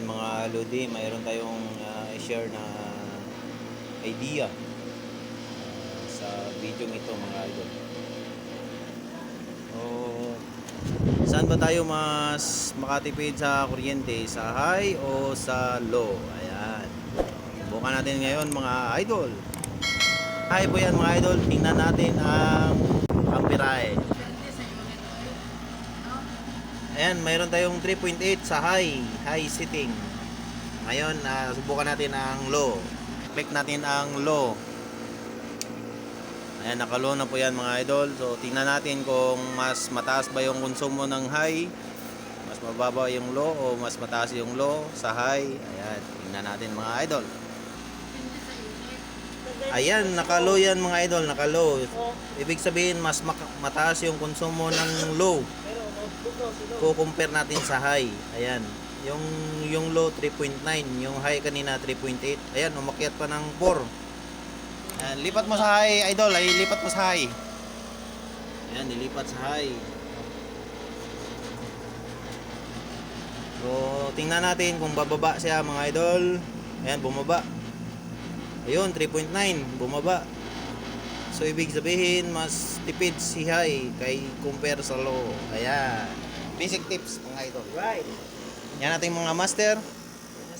Ayan mga Lodi, mayroon tayong ah, i-share na idea ah, sa video ito mga idol. So, saan ba tayo mas makatipid sa kuryente? Sa high o sa low? Ayan. Bukan natin ngayon mga idol. High po yan mga idol. Tingnan natin ang amperahe. Ayan, mayroon tayong 3.8 sa high, high setting. Ngayon, ah, subukan natin ang low. Click natin ang low. Ayan, naka-low na po yan mga idol. So, tingnan natin kung mas mataas ba yung konsumo ng high, mas mababa yung low o mas mataas yung low sa high. Ayan, tingnan natin mga idol. Ayan, naka-low yan mga idol, naka-low. Ibig sabihin, mas mataas yung konsumo ng low ko-compare natin sa high. Ayan. Yung yung low 3.9, yung high kanina 3.8. Ayan, umakyat pa ng 4. Ayan, lipat mo sa high, idol. Ay, lipat mo sa high. Ayan, nilipat sa high. So, tingnan natin kung bababa siya mga idol. Ayan, bumaba. Ayun, 3.9, bumaba. So, ibig sabihin, mas tipid si high kay compare sa low. Ayan. Basic tips mga idol. Right. Yan ating mga master.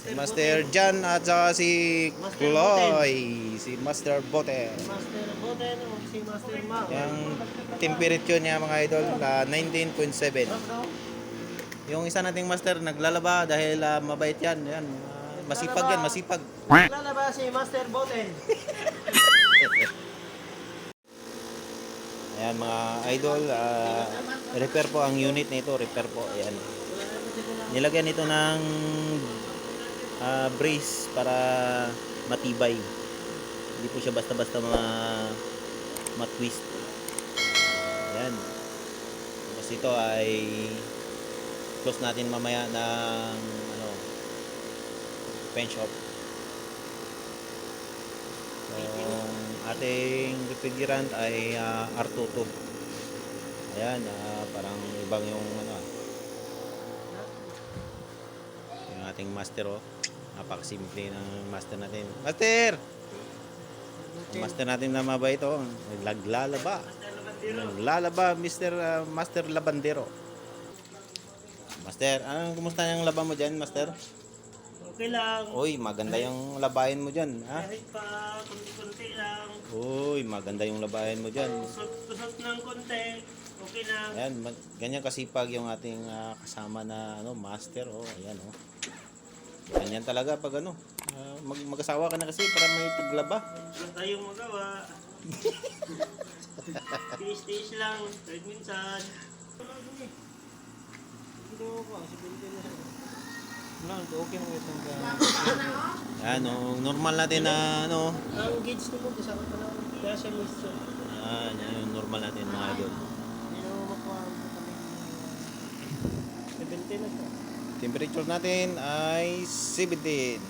Si Master Jan at saka si Master Chloe. Si Master Bote. Master Boten o si Master Ma. Yung temperature niya mga idol, ah, 19.7. Yung isa nating master naglalaba dahil ah, mabait yan. yan. ah, masipag yan, masipag. Lalaba si Master Boten. Ayan mga idol, ah, repair po ang unit nito, repair po. Ayan. Nilagyan ito ng ah, brace para matibay. Hindi po siya basta-basta ma matwist. Ayan. Tapos ito ay close natin mamaya ng ano pen shop. Yung ating refrigerant ay ah, R22. Ayan, ah, parang ibang yung ano ah. Yung ating master oh. Napakasimple ng master natin. Master! Ang master natin na mabait oh. Naglalaba. Naglalaba, Mr. ah, master Labandero. Master, anong kumusta yung laba mo dyan, Master? Okay lang. Uy, maganda yung labahin mo dyan, ha? Kahit pa kunti-kunti lang. Uy, maganda yung labahin mo dyan. Kusot-kusot ng konti. Okay lang. Ayan, mag- ganyan kasipag yung ating ah, kasama na ano, master. Oh, ayan oh. Ganyan talaga pag ano, ah, mag mag-asawa ka na kasi para may taglaba. Wala tayong magawa. Tiis-tiis lang. Kahit minsan. Ayan oh, normal natin na ano, Ang gauge nito, kasama pa lang. Kaya siya moisture. ah, yan yung normal natin mga idol. Hindi na makuha ang kami. 17 na siya. Temperature natin ay 17.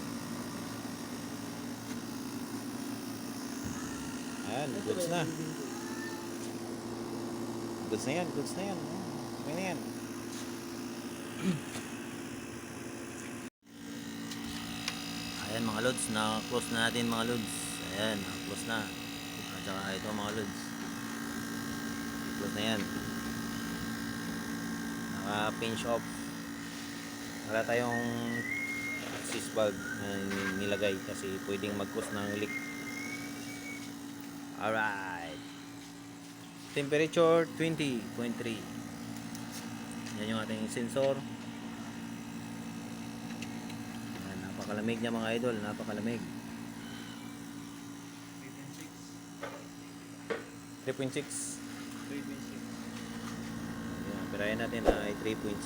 Ayan, goods na. Goods na yan, goods na yan. Okay na yan. Ayan mga lods, na-close na natin mga lods. Ayan, na-close na. At saka ito mga lods. Close na yan. Naka-pinch off. Wala tayong assist valve na nilagay kasi pwedeng mag-cause ng leak. Alright. Temperature 20.3. Yan yung ating sensor. Yan, napakalamig niya mga idol, napakalamig. 3.6. Ayan, pirayan natin ay 3.6.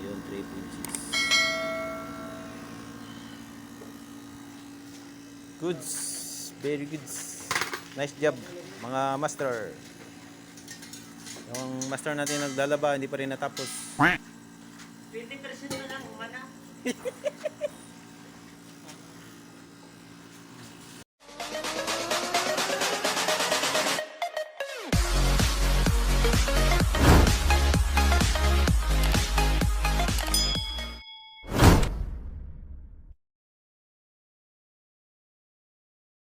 Ayun, 3.6. Goods. Very goods. Nice job, mga master. Yung master natin naglalaba, hindi pa rin natapos. 20% na lang, umana.